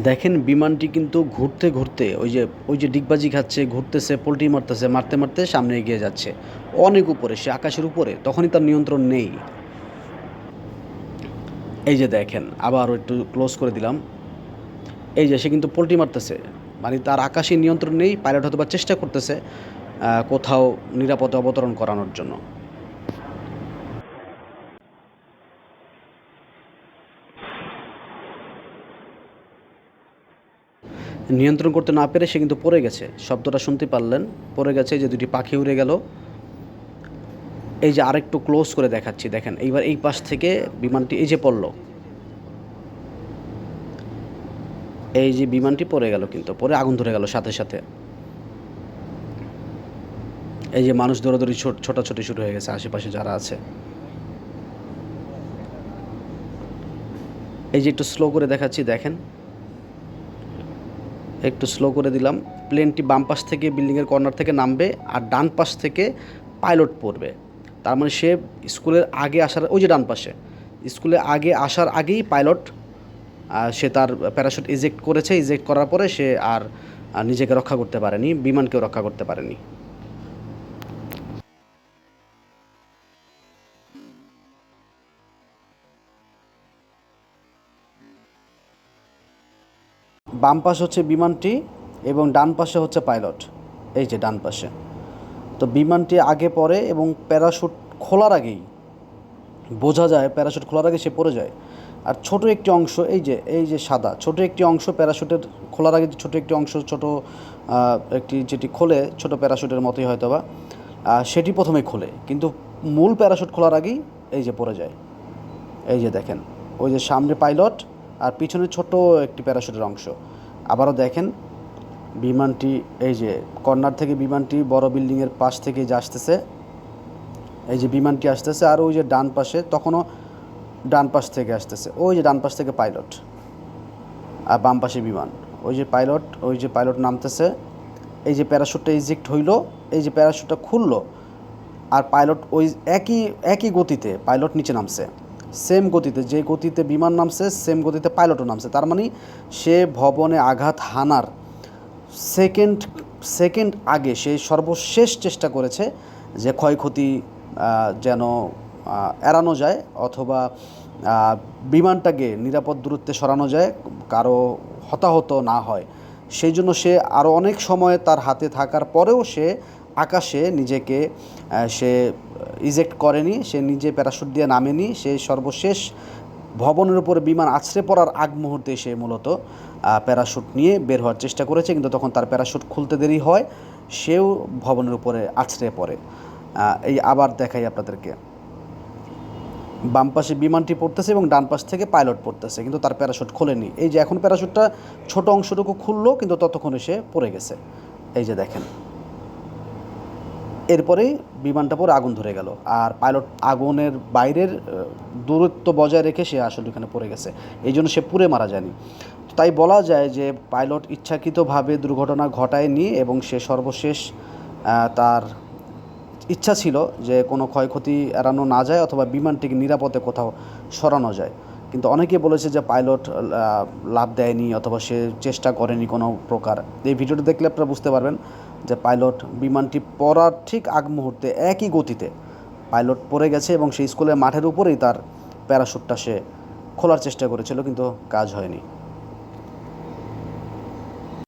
দেখেন বিমানটি কিন্তু ঘুরতে ঘুরতে ওই যে ওই যে ডিগবাজি খাচ্ছে, ঘুরতেছে, পোলট্রি মারতেছে, মারতে মারতে সামনে এগিয়ে যাচ্ছে। অনেক উপরে, সে আকাশের উপরে, তখনই তার নিয়ন্ত্রণ নেই। এই যে দেখেন, আবার একটু ক্লোজ করে দিলাম। এই যে সে কিন্তু পোলট্রি মারতেছে। মানে তার আকাশে নিয়ন্ত্রণ নেই পাইলট হয়তো বা চেষ্টা করতেছে কোথাও নিরাপদে অবতরণ করানোর জন্য। নিয়ন্ত্রণ করতে না পেরে সে কিন্তু পড়ে গেছে। শব্দটা শুনতে পারলেন, পড়ে গেছে, যে দুটি পাখি উড়ে গেল। এই যে আরেকটু ক্লোজ করে দেখাচ্ছি, দেখেন, এইবার এই পাশ থেকে বিমানটি এই যে পড়ল। এই যে বিমানটি পড়ে গেল কিন্তু পরে আগুন ধরে গেল সাথে সাথে। এই যে মানুষ দৌড়াদৌড়ি ছোট, ছোটাছুটি শুরু হয়ে গেছে আশেপাশে যারা আছে। এই যে একটু স্লো করে দেখাচ্ছি, দেখেন একটু স্লো করে দিলাম। প্লেনটি বাম পাশ থেকে বিল্ডিংয়ের কর্নার থেকে নামবে আর ডান পাশ থেকে পাইলট পড়বে। তার মানে সে স্কুলের আগে আসার, ওই যে ডান পাশে স্কুলে আগে আসার আগেই পাইলট সে তার প্যারাশুট ইজেক্ট করেছে। ইজেক্ট করার পরে সে আর নিজেকে রক্ষা করতে পারেনি, বিমানকেও রক্ষা করতে পারেনি। বাম পাশে হচ্ছে বিমানটি এবং ডান পাশে হচ্ছে পাইলট। এই যে ডান পাশে। তো বিমানটি আগে পড়ে এবং প্যারাশুট খোলার আগেই বোঝা যায়, প্যারাশুট খোলার আগে সে পড়ে যায়। আর ছোট একটি অংশ, এই যে এই যে সাদা, ছোট একটি অংশ প্যারাশুটের খোলার আগে, ছোট একটি অংশ, ছোট একটি যেটি খোলে, ছোট প্যারাশুটের মতোই হয়তো বা সেটি প্রথমে খোলে। কিন্তু মূল প্যারাশুট খোলার আগেই এই যে পড়ে যায়। এই যে দেখেন, ওই যে সামনে পাইলট আর পিছনে ছোট একটি প্যারাশুটের অংশ। আবারও দেখেন, বিমানটি, এই যে কর্নার থেকে বিমানটি বড় বিল্ডিংয়ের পাশ থেকে যে আসতেছে, এই যে বিমানটি আসতেছে আর ওই যে ডান পাশে তখনও ডান পাশ থেকে আসতেছে, ওই যে ডান পাশ থেকে পাইলট আর বাম পাশে বিমান, ওই যে পাইলট, ওই যে পাইলট নামতেছে, এই যে প্যারাশুটটা ইজেক্ট হইল, এই যে প্যারাশুটটা খুললো আর পাইলট ওই একই একই গতিতে পাইলট নিচে নামছে। সেম গতিতে, যে গতিতে বিমান নামছে, সেম গতিতে পাইলটও নামছে। তার মানে সে ভবনে আঘাত হানার সেকেন্ড সেকেন্ড আগে সে সর্বশেষ চেষ্টা করেছে যে ক্ষয়ক্ষতি যেন এড়ানো যায় অথবা বিমানটাকে নিরাপদ দূরত্বে সরানো যায়, কারও হতাহত না হয়। সেই জন্য সে আরও অনেক সময় তার হাতে থাকার পরেও সে আকাশে নিজেকে সে ইজেক্ট করেনি, সে নিজে প্যারাশুট দিয়ে নামেনি, সে সর্বশেষ ভবনের উপরে বিমান আছড়ে পড়ার আগ মুহূর্তে সে মূলত প্যারাশুট নিয়ে বের হওয়ার চেষ্টা করেছে, কিন্তু তখন তার প্যারাশুট খুলতে দেরি হয়, সেও ভবনের উপরে আছড়ে পড়ে। এই আবার দেখাই আপনাদেরকে। বাম পাশে বিমানটি পড়তেছে এবং ডান পাশ থেকে পাইলট পড়তেছে, কিন্তু তার প্যারাশুট খোলেনি। এই যে এখন প্যারাশুটটা ছোট অংশটুকু খুললো, কিন্তু ততক্ষণে সে পড়ে গেছে। এই যে দেখেন। এরপরেই বিমানটা পরে আগুন ধরে গেল। আর পাইলট আগুনের বাইরের দূরত্ব বজায় রেখে সে আসলে ওখানে পড়ে গেছে। এই জন্য সে পুড়ে মারা যায়নি। তাই বলা যায় যে পাইলট ইচ্ছাকৃতভাবে দুর্ঘটনা ঘটায়নি এবং সে সর্বশেষ তার ইচ্ছা ছিল যে কোনো ক্ষয়ক্ষতি এড়ানো না যায় অথবা বিমানটিকে নিরাপদে কোথাও সরানো যায়। কিন্তু অনেকে বলেছে যে পাইলট লাভ দেয়নি অথবা সে চেষ্টা করেনি কোনো প্রকার। এই ভিডিওটি দেখলে আপনারা বুঝতে পারবেন যে পাইলট বিমানটি পড়ার ঠিক আগ মুহূর্তে একই গতিতে পাইলট পড়ে গেছে এবং সেই স্কুলের মাঠের উপরেই তার প্যারাশুটটা সে খোলার চেষ্টা করেছিল, কিন্তু কাজ হয়নি।